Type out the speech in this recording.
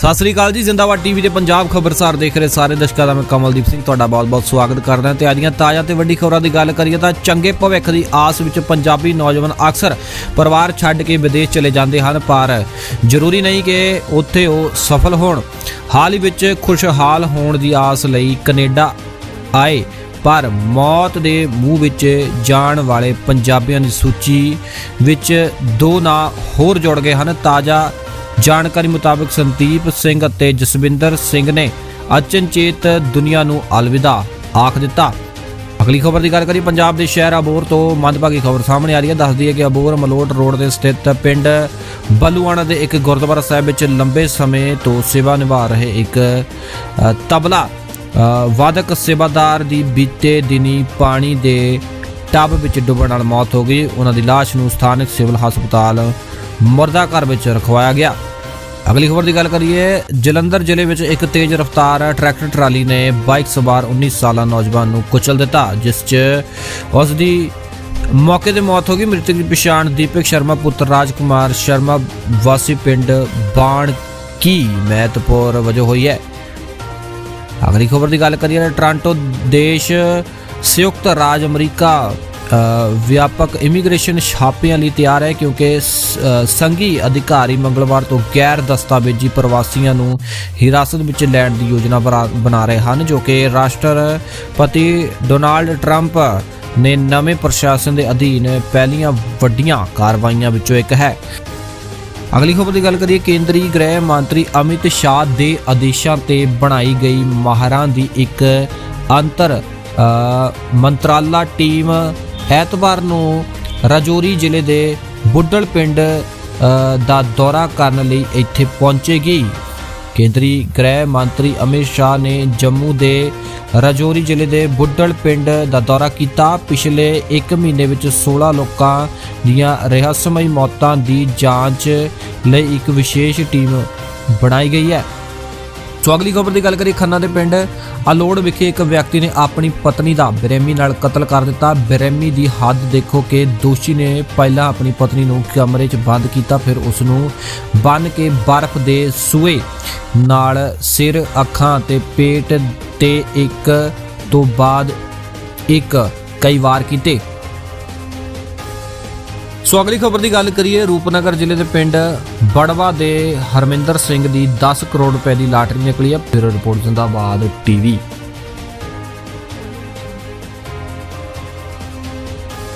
ਸਤਿ ਸ੍ਰੀ ਅਕਾਲ ਜੀ, ਜ਼ਿੰਦਾਬਾਦ ਟੀਵੀ ਦੇ ਪੰਜਾਬ ਖਬਰਸਾਰ ਦੇਖ ਰਹੇ ਸਾਰੇ ਦਰਸ਼ਕਾਂ ਦਾ ਮੈਂ ਕਮਲਦੀਪ ਸਿੰਘ, ਤੁਹਾਡਾ ਬਹੁਤ-ਬਹੁਤ ਸਵਾਗਤ ਕਰਦਾ ਤੇ ਅੱਜ ਦੀਆਂ ਤਾਜ਼ਾ ਤੇ ਵੱਡੀ ਖਬਰਾਂ ਦੀ ਗੱਲ ਕਰੀਏ ਤਾਂ ਚੰਗੇ ਭਵਿੱਖ ਦੀ ਆਸ ਵਿੱਚ ਪੰਜਾਬੀ ਨੌਜਵਾਨ ਅਕਸਰ ਪਰਿਵਾਰ ਛੱਡ ਕੇ ਵਿਦੇਸ਼ ਚਲੇ ਜਾਂਦੇ ਹਨ, ਪਰ ਜ਼ਰੂਰੀ ਨਹੀਂ ਕਿ ਉੱਥੇ ਉਹ ਸਫਲ ਹੋਣ। ਹਾਲ ਹੀ ਵਿੱਚ ਖੁਸ਼ਹਾਲ ਹੋਣ ਦੀ ਆਸ ਲਈ ਕੈਨੇਡਾ ਆਏ, ਪਰ ਮੌਤ ਦੇ ਮੂੰਹ ਵਿੱਚ ਜਾਣ ਵਾਲੇ ਪੰਜਾਬੀਆਂ ਦੀ ਸੂਚੀ ਵਿੱਚ ਦੋ ਨਾਂ ਹੋਰ ਜੁੜ ਗਏ ਹਨ। ਤਾਜ਼ਾ ਜਾਣਕਾਰੀ ਮੁਤਾਬਕ ਸੰਦੀਪ ਸਿੰਘ ਅਤੇ ਜਸਵਿੰਦਰ ਸਿੰਘ ਨੇ ਅਚਨਚੇਤ ਦੁਨੀਆ ਨੂੰ ਅਲਵਿਦਾ ਆਖ ਦਿੱਤਾ। ਅਗਲੀ ਖਬਰ ਦੀ ਗੱਲ ਕਰੀ ਪੰਜਾਬ ਦੇ ਸ਼ਹਿਰ ਅਬੋਰ ਤੋਂ ਮੰਦਭਾਗੀ ਖਬਰ ਸਾਹਮਣੇ ਆ ਰਹੀ ਹੈ। ਦੱਸਦੀ ਹੈ ਕਿ ਅਬੋਰ ਮਲੋਟ ਰੋਡ ਤੇ ਸਥਿਤ ਪਿੰਡ ਬਲੂਆਣਾ ਦੇ ਇੱਕ ਗੁਰਦੁਆਰਾ ਸਾਹਿਬ ਵਿੱਚ ਲੰਬੇ ਸਮੇਂ ਤੋਂ ਸੇਵਾ ਨਿਭਾ ਰਹੇ ਇੱਕ ਤਬਲਾ ਅ, ਵਾਦਕ ਸੇਵਾਦਾਰ ਦੀ ਬੀਤੇ ਦਿਨੀ ਪਾਣੀ ਦੇ ਟੱਬ ਵਿੱਚ ਡੁੱਬਣ ਨਾਲ ਮੌਤ ਹੋ ਗਈ। ਉਹਨਾਂ ਦੀ ਲਾਸ਼ ਨੂੰ ਸਥਾਨਕ ਸਿਵਲ ਹਸਪਤਾਲ ਮੁਰਦਾ ਘਰ ਵਿੱਚ ਰਖਵਾਇਆ ਗਿਆ। ਅਗਲੀ ਖਬਰ ਦੀ ਗੱਲ ਕਰੀਏ, ਜਲੰਧਰ ਜ਼ਿਲ੍ਹੇ ਵਿੱਚ ਇੱਕ ਤੇਜ਼ ਰਫ਼ਤਾਰ ਟਰੈਕਟਰ ਟਰਾਲੀ ਨੇ ਬਾਈਕ ਸਵਾਰ 19 ਸਾਲਾ ਨੌਜਵਾਨ ਨੂੰ ਕੁਚਲ ਦਿੱਤਾ, ਜਿਸ 'ਚ ਉਸ ਦੀ ਮੌਕੇ ਤੇ ਮੌਤ ਹੋ ਗਈ। ਮ੍ਰਿਤਕ ਦੀ ਪਛਾਣ ਦੀਪਕ ਸ਼ਰਮਾ, ਪੁੱਤਰ ਰਾਜਕੁਮਾਰ ਸ਼ਰਮਾ, ਵਾਸੀ ਪਿੰਡ ਬਾਣ ਕੀ ਮਹਿਤਪੁਰ ਵਜੋਂ ਹੋਈ ਹੈ। ਅਗਲੀ ਖਬਰ ਦੀ ਗੱਲ ਕਰੀਏ ਤਾਂ ਦੇਸ਼ ਸੰਯੁਕਤ ਰਾਜ ਅਮਰੀਕਾ ਵਿਆਪਕ ਇਮੀਗ੍ਰੇਸ਼ਨ ਛਾਪਿਆਂ ਲਈ ਤਿਆਰ ਹੈ ਕਿਉਂਕਿ ਸ- ਸੰਘੀ ਅਧਿਕਾਰੀ ਮੰਗਲਵਾਰ ਤੋਂ ਗੈਰ ਦਸਤਾਵੇਜ਼ੀ ਪ੍ਰਵਾਸੀਆਂ ਨੂੰ ਹਿਰਾਸਤ ਵਿੱਚ ਲੈਣ ਦੀ ਯੋਜਨਾ ਬਰਾ- ਬਣਾ ਰਹੇ ਹਨ, ਜੋ ਕਿ ਰਾਸ਼ਟਰਪਤੀ ਡੋਨਾਲਡ ਟਰੰਪ ਨੇ ਨਵੇਂ ਪ੍ਰਸ਼ਾਸਨ ਦੇ ਅਧੀਨ ਪਹਿਲੀਆਂ ਵੱਡੀਆਂ ਕਾਰਵਾਈਆਂ ਵਿੱਚੋਂ ਇੱਕ ਹੈ। ਅਗਲੀ ਖਬਰ ਦੀ ਗੱਲ ਕਰੀਏ, ਕੇਂਦਰੀ ਗ੍ਰਹਿ ਮੰਤਰੀ ਅਮਿਤ ਸ਼ਾਹ ਦੇ ਆਦੇਸ਼ਾਂ ਤੇ ਬਣਾਈ ਗਈ ਮਾਹਰਾਂ ਦੀ ਇੱਕ ਅੰਤਰ ਮੰਤਰਾਲਾ ਟੀਮ ਐਤਵਾਰ ਨੂੰ ਰਾਜੌਰੀ ਜ਼ਿਲ੍ਹੇ ਦੇ ਬੁੱਢਲ ਪਿੰਡ ਦਾ ਦੌਰਾ ਕਰਨ ਲਈ ਇੱਥੇ ਪਹੁੰਚੇਗੀ। ਕੇਂਦਰੀ ਗ੍ਰਹਿ ਮੰਤਰੀ ਅਮਿਤ ਸ਼ਾਹ ਨੇ ਜੰਮੂ ਦੇ ਰਾਜੌਰੀ ਜ਼ਿਲ੍ਹੇ ਦੇ ਬੁੱਢਲ ਪਿੰਡ ਦਾ ਦੌਰਾ ਕੀਤਾ। ਪਿਛਲੇ 1 ਮਹੀਨੇ ਵਿੱਚ 16 ਲੋਕਾਂ ਦੀਆਂ ਰਹੱਸਮਈ ਮੌਤਾਂ ਦੀ ਜਾਂਚ ਲਈ ਇੱਕ ਵਿਸ਼ੇਸ਼ ਟੀਮ ਬਣਾਈ ਗਈ ਹੈ। ਸੋ ਅਗਲੀ ਖਬਰ ਦੀ ਗੱਲ ਕਰੀਏ ਖੰਨਾ ਦੇ ਪਿੰਡ ਅਲੋੜ ਵਿਖੇ ਇੱਕ ਵਿਅਕਤੀ ਨੇ ਆਪਣੀ ਪਤਨੀ ਦਾ ਬੇਰਹਿਮੀ ਨਾਲ ਕਤਲ ਕਰ ਦਿੱਤਾ। ਬੇਰਹਿਮੀ ਦੀ ਹੱਦ ਦੇਖੋ ਕਿ ਦੋਸ਼ੀ ਨੇ ਪਹਿਲਾਂ ਆਪਣੀ ਪਤਨੀ ਨੂੰ ਕਮਰੇ 'ਚ ਬੰਦ ਕੀਤਾ, ਫਿਰ ਉਸ ਨੂੰ ਬੰਨ ਕੇ ਬਰਫ਼ ਦੇ ਸੂਏ ਨਾਲ ਸਿਰ, ਅੱਖਾਂ ਤੇ ਪੇਟ ਤੇ ਇੱਕ ਤੋਂ ਬਾਅਦ ਇੱਕ ਕਈ ਵਾਰ ਕੀਤੇ। ਸੋ ਅਗਲੀ ਖਬਰ ਦੀ ਗੱਲ ਕਰੀਏ, ਰੂਪਨਗਰ ਜ਼ਿਲ੍ਹੇ ਦੇ ਪਿੰਡ ਬੜਵਾ ਦੇ ਹਰਮਿੰਦਰ ਸਿੰਘ ਦੀ 10 ਕਰੋੜ ਰੁਪਏ ਦੀ ਲਾਟਰੀ ਨਿਕਲੀ ਹੈ। ਫਿਰ ਰਿਪੋਰਟ, ਜ਼ਿੰਦਾਬਾਦ ਟੀਵੀ।